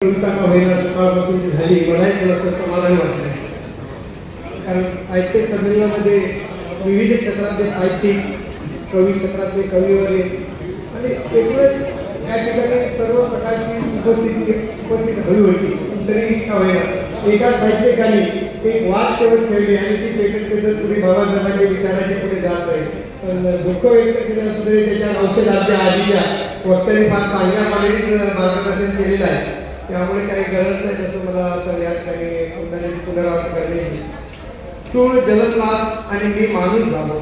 सकाळपासून झाली मलाही थोडंसं समाधान वाटलं कारण साहित्य संमेलनामध्ये विविध क्षेत्रातले साहित्यिक कवी क्षेत्रातले कवी वगैरे आणि एकूणच त्या ठिकाणी सर्व प्रकारची उपस्थिती उपस्थित हवी होती तरी इच्छा व्हायला एका साहित्यिकाने एक वाद शेवट ठेवली आणि ती पेटंट पेटत पुढे बाबासाहेबांच्या विचारायचे पुढे जात आहे पण दुःख व्यक्त केल्यानंतर त्याच्या औषधाच्या आधीच्या वक्त्यांनी फार चांगल्या मार्गदर्शन केलेलं आहे त्यामुळे काही गरज नाही तसं मला असं या ठिकाणी पुनरावृत्त करण्याची तू जलमलास आणि मी माणूस झालो.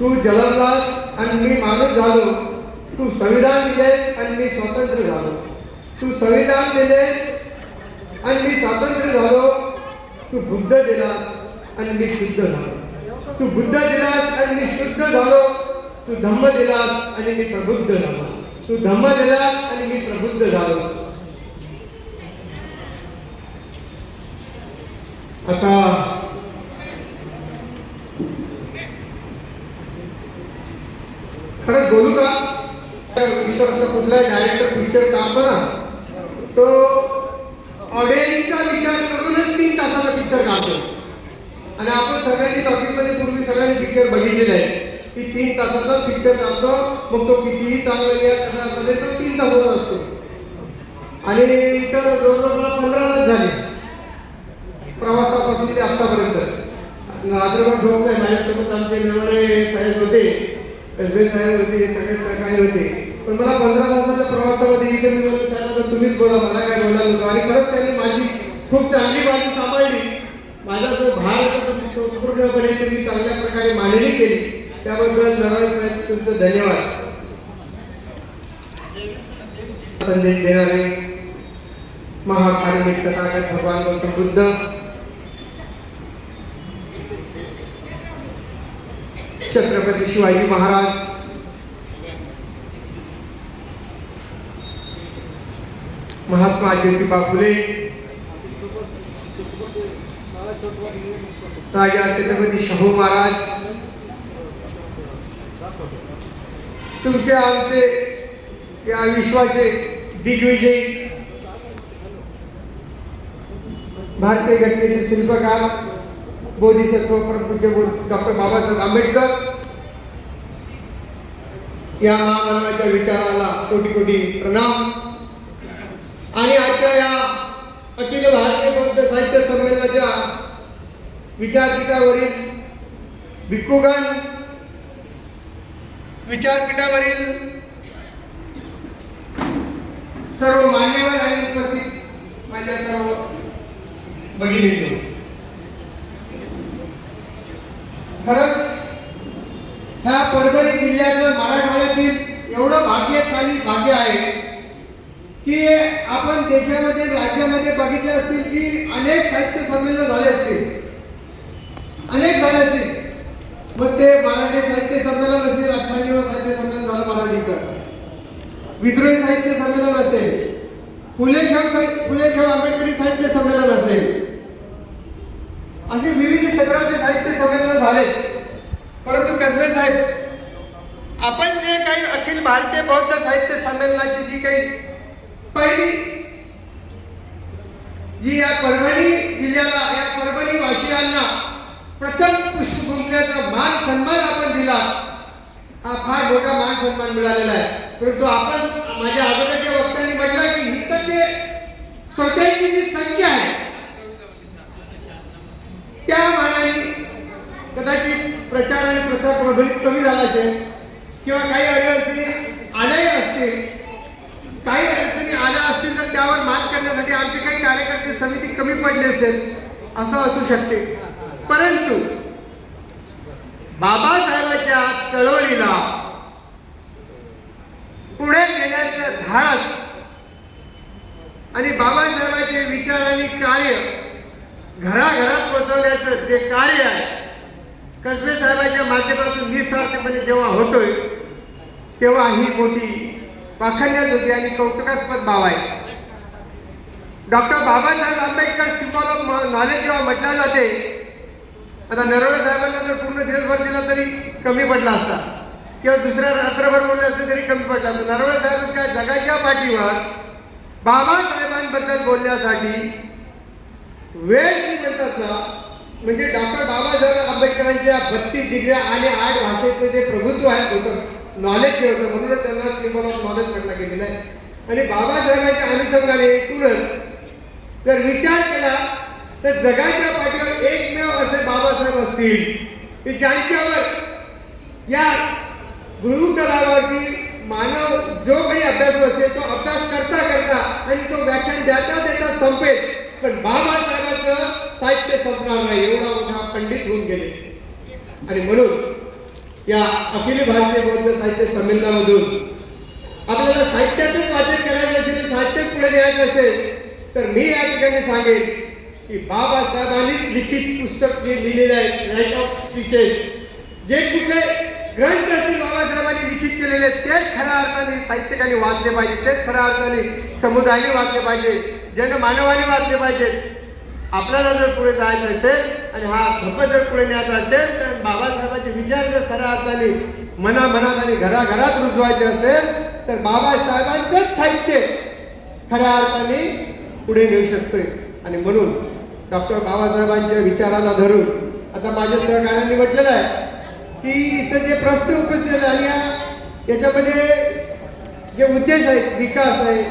तू जलमलास आणि मी माणूस झालो. तू संविधान दिलेस आणि मी स्वतंत्र झालो. तू संविधान दिलेस आणि मी स्वातंत्र्य झालो. तू बुद्ध दिलास आणि मी शुद्ध झालो. तू बुद्ध दिलास आणि मी शुद्ध झालो. तू धम्म दिलास आणि मी प्रबुद्ध झालो. तू धम्म दिलास आणि मी प्रबुद्ध झालो. आता खरंच बोलू का विश्वासला कुठलाही डायरेक्टर पिक्चर काम करा. तो ऑडियन्सचा विचार करूनच तीन तासाचा पिक्चर काढतो. आणि आपण सगळ्यांनी टॉकीजमध्ये पूर्वी सगळ्यांनी पिक्चर बघितलेले आहे. की तीन तासाचा पिक्चर काढतो मग तो कितीही चांगला या कसा असेल तो तीन तासाचा असतो. आणि इथं जवळजवळ पंधरा तास झाले. प्रवासापासून ते आतापर्यंत. रात्रभर झोपले माझ्यासोबत आमचे नवळे साहेब होते एसबी साहेब होते सगळे सहकारी होते. पण मला पंधरा तासाच्या प्रवासामध्ये इथे मी म्हणलं, साहेब तुम्हीच बोला मला काय बोलायला नव्हतं आणि खरंच त्यांनी माझी खूप चांगली बाजू सांभाळली. माझा जो भार होता तो पूर्णपणे त्यांनी चांगल्या प्रकारे मांडणी केली. त्याबद्दल नरवळे साहेब तुमचं धन्यवाद. संदेश देणारे महाकारुणिक तथागत भगवान गौतम बुद्ध छत्रपती शिवाजी महाराज. महात्मा ज्योतिबा फुले. राजा छत्रपती शाहू महाराज. तुमचे आमचे या विश्वाचे दिग्विजयी भारतीय घटनेचे शिल्पकार बोधिसत्व परमपूज्य डॉक्टर बाबासाहेब आंबेडकर. या महामानवाच्या विचाराला कोटी कोटी प्रणाम. आणि आजच्या या अखिल भारतीय बौद्ध साहित्य संमेलनाच्या विचारपीठावरील भिक्खुगण विचारपीठावरील सर्व मान्यवर आणि उपस्थित माझ्या सर्व भगिनी खरंच ह्या परभणी जिल्ह्याचं मराठवाड्यातील एवढं भाग्यशाली भाग्य आहे की आपण देशामध्ये राज्यामध्ये बघितले असतील की अनेक साहित्य संमेलन झाले असतील. अनेक झाले असतील. मग ते मराठी साहित्य संमेलन असेल अठ्ठावन्न साहित्य संमेलन झालं मराठीचं. विद्रोही साहित्य संमेलन असेल. फुलेशाह साहित्य फुलेशाह आंबेडकरी साहित्य संमेलन असेल. असे विविध क्षेत्रातले साहित्य संमेलन झाले. परंतु कसबे साहेब आपण जे काही अखिल भारतीय बौद्ध साहित्य संमेलनाची जी काही पहिली जी या परभणी जिल्ह्याला या परभणी वासियांना प्रथम पुष्प गुंफण्याचा मान सन्मान आपण दिला हा फार मोठा मान सन्मान मिळालेला आहे. परंतु आपण माझ्या अगोदर वक्त्यांनी म्हटलं की इथं जे श्रोत्यांची जी संख्या आहे त्या मानाने कदाचित प्रचार प्रभावित कमी झाला असेल किंवा काही अडचणी आल्याही असतील काही अडचणी आल्या असतील तर त्यावर मात करण्यासाठी आमचे काही कार्यकर्ते समिती कमी पडली असेल असं असू शकते. परंतु बाबासाहेबांच्या चळवळीला पुढे नेण्याचं धाडस आणि बाबासाहेबांचे विचार आणि कार्य घराघरात पोहोचवण्याचं जे कार्य आहे कसबे साहेबांच्या माध्यमातून निस्वार्थपणे जेव्हा होतोय तेव्हा ही मोठी पाखण्यात होती आणि कौतुकास्पद बाब आहे. Doctor Babasaheb Ambedkar symbol of knowledge जेव्हा म्हटलं जाते आता नरवडे साहेबांना जर पूर्ण दिवसभर दिला तरी कमी पडला असता. किंवा दुसऱ्या रात्रभर बोलले असते तरी कमी पडला असता. नरवडे साहेब काय जगाच्या पाठीवर बाबासाहेबांबद्दल बोलण्यासाठी वेळ जी म्हणतात ना म्हणजे डॉक्टर बाबासाहेब आंबेडकरांच्या बत्तीस डिग्र्या आणि आठ भाषेचं जे प्रभुत्व आहे होतं नॉलेज जे होतं. म्हणूनच त्यांना सिम्बॉल ऑफ नॉलेज म्हटलं गेलेलं आहे. आणि बाबासाहेबांच्या अनुषंगाने एकूणच जर विचार केला तर जगाच्या पाठीवर एकमेव असे बाबासाहेब असतील की ज्यांच्यावर या गुरुतलावरती मानव जो काही अभ्यास असेल तो अभ्यास करता करता आणि तो व्याख्यान देता देता संपेल. पण बाबासाहेबांचं साहित्य संपणार नाही एवढा मोठा पंडित होऊन गेले. आणि म्हणून या अखिल भारतीय बौद्ध साहित्य संमेलनामधून आपल्याला साहित्यातच वाचन करायचं असेल साहित्यच पुढे न्यायचं असेल तर मी या ठिकाणी सांगेन की बाबासाहेबांनीच लिखित पुस्तक जे लिहिलेलं आहे राईट ऑफ स्पीचेस जे कुठले ग्रंथ असतील बाबासाहेबांनी लिखित केलेले आहेत, तेच खऱ्या अर्थाने साहित्यकाने वाचले पाहिजे तेच खऱ्या अर्थाने समुदायाने वाचले पाहिजे. जनमानवाने वाचले पाहिजेत आपल्याला जर पुढे जायचं असेल आणि हा धप्प जर पुढे न्यायचा असेल तर बाबासाहेबांचे विचार जर खऱ्या अर्थाने मना मनात आणि घराघरात रुजवायचे असेल तर बाबासाहेबांचंच साहित्य खऱ्या अर्थाने पुढे नेऊ शकतोय. आणि म्हणून डॉक्टर बाबासाहेबांच्या विचाराला धरून आता माझ्या सहकार्यांनी म्हटलेलं आहे की इथं जे प्रश्न उपस्थित आणि याच्यामध्ये जे उद्देश आहेत विकास आहे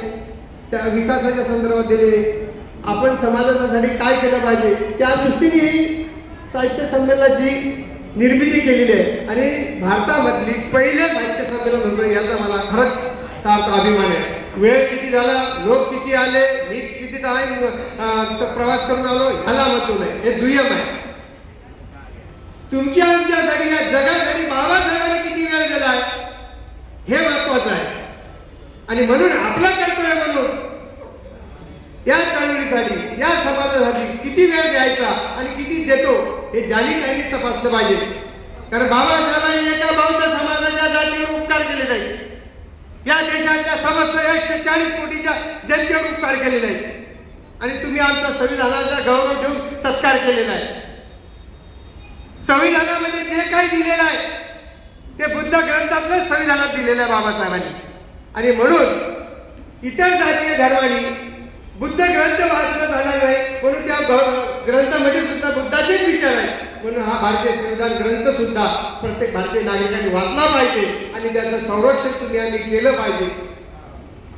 त्या विकासाच्या संदर्भात दिले आपण समाजासाठी काय केलं पाहिजे त्या दृष्टीने ही साहित्य संमेलनाची निर्मिती केलेली आहे. आणि भारतामधली पहिले साहित्य संमेलन होतं याचा मला खरंच सार्थ अभिमान आहे. वेळ किती झाला लोक किती आले मी किती टाइम प्रवास करून आलो ह्याला महत्त्व नाही. हे दुय्यम आहे. तुमच्या आमच्यासाठी या जगासाठी बाबासाहेबांनी किती वेळ दिला आहे हे महत्वाचं आहे. आणि म्हणून आपलं कर्तव्य या चळवळीसाठी या समाजासाठी किती वेळ द्यायचा आणि किती देतो हे ज्यांनी त्यांनी तपासलं पाहिजे. कारण बाबासाहेबांनी एका बौद्ध समाजाच्या जातीवर उपकार केले नाही या देशाच्या समस्त एकशे चाळीस कोटीच्या जनतेवर उपकार केलेले आहे आणि तुम्ही आमच्या संविधानाचा गौरव घेऊन सत्कार केलेला आहे संविधानामध्ये जे काही दिलेलं आहे ते बुद्ध ग्रंथातलंच संविधानात दिलेलं आहे बाबासाहेबांनी. आणि म्हणून इतर जातीय धर्मांनी बुद्ध ग्रंथ वाचला झाला नाही. म्हणून त्या ग्रंथामध्ये सुद्धा बुद्धाचेच विचार आहे म्हणून हा भारतीय संविधान ग्रंथ सुद्धा प्रत्येक भारतीय नागरिकांनी वाचला पाहिजे आणि त्याचं संरक्षण तुम्ही आम्ही केलं पाहिजे.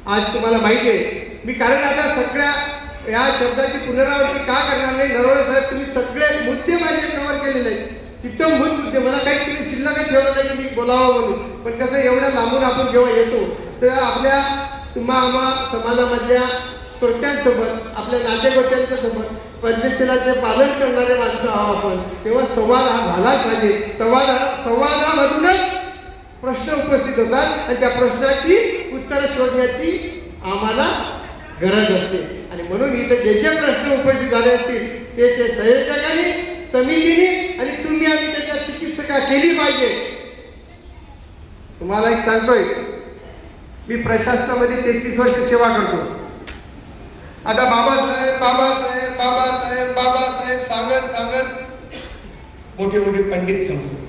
आज तुम्हाला माहिती आहे. मी कारण आता सगळ्या या शब्दाची पुनरावृत्ती का करणार नाही? नरवणे साहेब तुम्ही सगळे मुद्दे माझे कव्हर केलेले आहेत तिथं मूळ मुद्दे मला काही तुम्ही शिल्लक ठेवलं नाही की मी बोलावं म्हणून. पण कसं एवढ्या लांबून आपण जेव्हा येतो तर आपल्या तुम्हा आम्हा समाजामधल्या तोट्यांसोबत आपल्या नातेगोत्यांच्या सोबत पंचशिलाचे पालन करणारे माणसं आहोत आपण. तेव्हा संवाद हा झालाच पाहिजे. संवाद हा संवादामधूनच प्रश्न उपस्थित होतात आणि त्या प्रश्नाची उत्तर शोधण्याची आम्हाला गरज असते. आणि म्हणून इथे जे जे प्रश्न उपस्थित झाले असतील ते ते संयोजकांनी समितीने आणि तुम्ही आम्ही त्याच्या चिकित्सका केली पाहिजे. तुम्हाला एक सांगतोय. मी प्रशासनामध्ये तेहतीस वर्ष सेवा करतो. आता बाबासाहेब बाबासाहेब बाबासाहेब बाबासाहेब सांगत सांगत मोठे मोठे पंडित समजले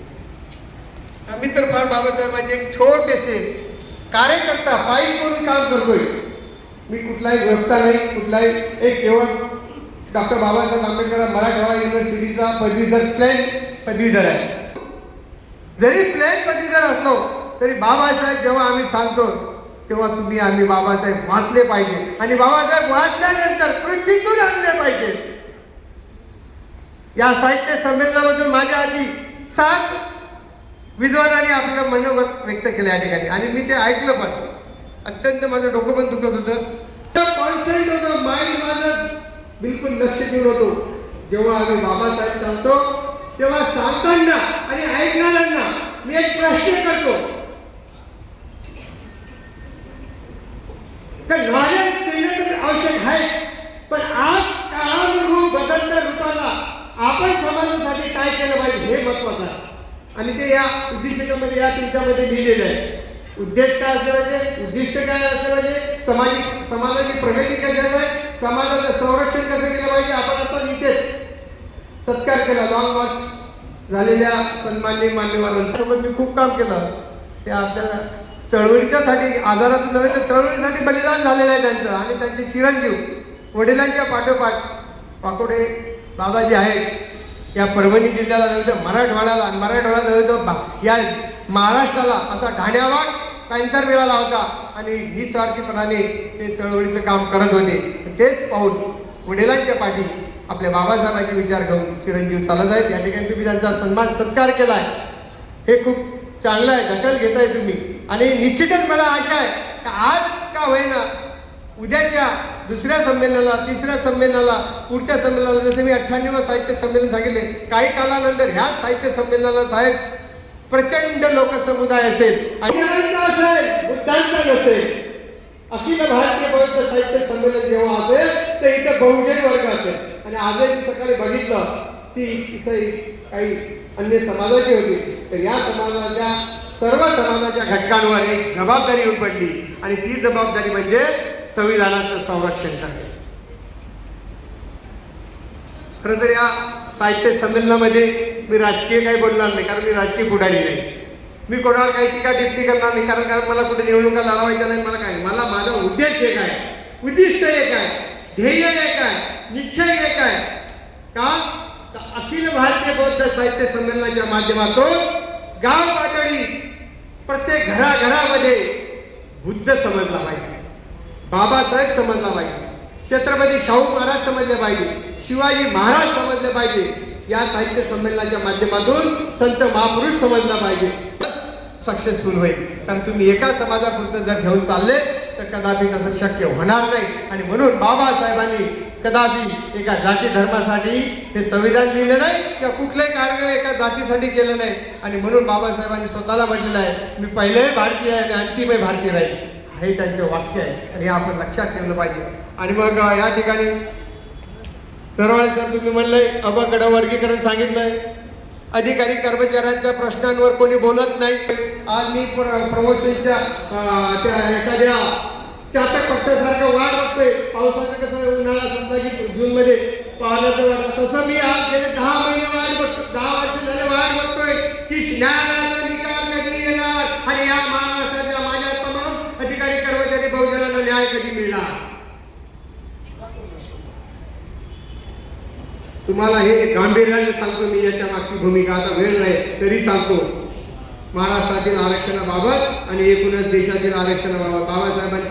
आम्ही तर फार बाबासाहेबांचे एक छोटेसे कार्यकर्ता पायी करून काम करतोय. मी कुठलाही व्यवस्था नाही कुठलाही एक केवळ डॉक्टर बाबासाहेब आंबेडकर मराठवाडा युनिव्हर्सिटीचा पदवीधर प्लेन पदवीधर आहे. जरी प्लेन पदवीधर असलो तरी बाबासाहेब जेव्हा आम्ही सांगतो तेव्हा तुम्ही आम्ही बाबासाहेब वाचले पाहिजे. आणि बाबासाहेब वाचल्यानंतर पृथ्वीतून आणले पाहिजे. या साहित्य संमेलनामधून माझ्या आधी सात विद्वानांनी आपलं मनोगत व्यक्त केलं या ठिकाणी. आणि मी ते ऐकलं पण. अत्यंत माझं डोकं पण दुखत होतं. तर होतं माइंड माझं बिलकुल लक्ष देऊन होतो. जेव्हा आम्ही बाबासाहेब सांगतो तेव्हा सांगताना आणि ऐकणाऱ्यांना मी एक प्रश्न करतो. तर नॉलेज देणं तर आवश्यक आहे. पण आज काळानुरूप बदलत्या रूपाला आपण समाजासाठी काय केलं पाहिजे हे महत्वाचं आहे. आणि ते या उद्दिष्टामध्ये या तुमच्यामध्ये लिहिलेलं आहे. उद्देश काय असलं पाहिजे? उद्दिष्ट काय असलं पाहिजे? सामाजिक समाजाची प्रगती कशी आहे समाजाचं संरक्षण कसं केलं पाहिजे? आपण आता इथेच सत्कार केला. लॉंग मार्च झालेल्या सन्माननीय मान्यवरांसोबत मी खूप काम केलं. ते आपल्याला चळवळीच्यासाठी आजारातून नव्हे तर चळवळीसाठी बलिदान झालेलं आहे त्यांचं आणि त्यांचे चिरंजीव वडिलांच्या पाठोपाठ पाकोडे बाबाजी आहेत. या परभणी जिल्ह्याला नव्हे तर मराठवाड्याला आणि मराठवाड्याला नव्हे तर या महाराष्ट्राला असा ढाण्यावाग पॅन्थर मिळाला होता. आणि निस्वार्थीपणाने ते चळवळीचं काम करत होते. तेच पाहून वडिलांच्या पाठी आपल्या बाबासाहेबांचे विचार घेऊन चिरंजीव चालत आहेत. या ठिकाणी तुम्ही त्यांचा सन्मान सत्कार केला आहे हे खूप चांगलं आहे दखल घेताय तुम्ही. आणि निश्चितच मला आशा आहे का आज का होईना उद्याच्या दुसऱ्या संमेलनाला तिसऱ्या संमेलनाला पुढच्या संमेलनाला जसे मी अठ्ठ्याण्णव साहित्य संमेलन सांगितले काही कालानंतर ह्याच साहित्य संमेलनाला साहेब प्रचंड लोकसमुदाय असेल. आणि जणांचा असेल नसेल. अखिल भारतीय बौद्ध साहित्य संमेलन जेव्हा असेल तर इथं बहुजन वर्ग असेल. आणि आजही सकाळी बघितलं सी सई काही अन्य समाजाची होती तर या समाजाच्या सर्व समाजाच्या घटकांवर एक जबाबदारी येऊन पडली आणि ती जबाबदारी म्हणजे संविधानाचं संरक्षण करणे. खरं तर या साहित्य संमेलनामध्ये मी राजकीय काही बोलणार नाही कारण मी राजकीय बुडाली नाही. मी कोणावर काही टीका टिप्पणी करणार नाही कारण कारण मला कुठे निवडणुका लढवायच्या नाही मला काय मला माझा उद्देश एक आहे उद्दिष्ट एक आहे ध्येय एक आहे निश्चय एक आहे. का? अखिल भारतीय बौद्ध साहित्य संमेलनाच्या माध्यमातून गाव पातळी प्रत्येक घराघरामध्ये बुद्ध समजला पाहिजे. बाबासाहेब समजला पाहिजे. छत्रपती शाहू महाराज समजले पाहिजे. शिवाजी महाराज समजले पाहिजे. या साहित्य संमेलनाच्या माध्यमातून संत महापुरुष समजला पाहिजे. सक्सेसफुल होईल. कारण तुम्ही एका समाजापुरतं जर घेऊन चालले तर कदापि तसं शक्य होणार नाही. आणि म्हणून बाबासाहेबांनी कदापि एका जाती धर्मासाठी हे संविधान लिहिलं नाही किंवा कुठलंही कार्य एका जातीसाठी केलं नाही. आणि म्हणून बाबासाहेबांनी स्वतःला म्हटलेलं आहे मी पहिलेही भारतीय आहे आणि अंतिमही भारतीय राहील हे त्यांचं वाक्य आहे. आणि हे आपण लक्षात ठेवलं पाहिजे. आणि मग या ठिकाणी दरवाळे सर तुम्ही म्हणलंय अबाकडं वर्गीकरण सांगितलंय. अधिकारी कर्मचाऱ्यांच्या प्रश्नांवर कोणी बोलत नाही. आज मी प्रमोशनच्या त्या एखाद्या चातक पक्षासारखं वाढ बघतोय. पावसाचं कसं उन्हाळा समजा की जून मध्ये पाहण्याचं वाढ तसं मी आज गेले दहा महिने वाढ बघतो. दहा वर्ष झाले वाढ बघतोय की न्यायालयाचा निकाल कधी येणार आणि या महाराष्ट्राच्या माझ्या तमाम अधिकारी कर्मचारी बहुजनांना न्याय कधी मिळणार? तुम्हाला हे गांभीर्याने सांगतो मी याच्या मागची भूमिका आता वेळ नाही तरी सांगतो. महाराष्ट्रातील आरक्षणाबाबत आणि एकूणच देशातील आरक्षणाबाबत बाबासाहेबांनी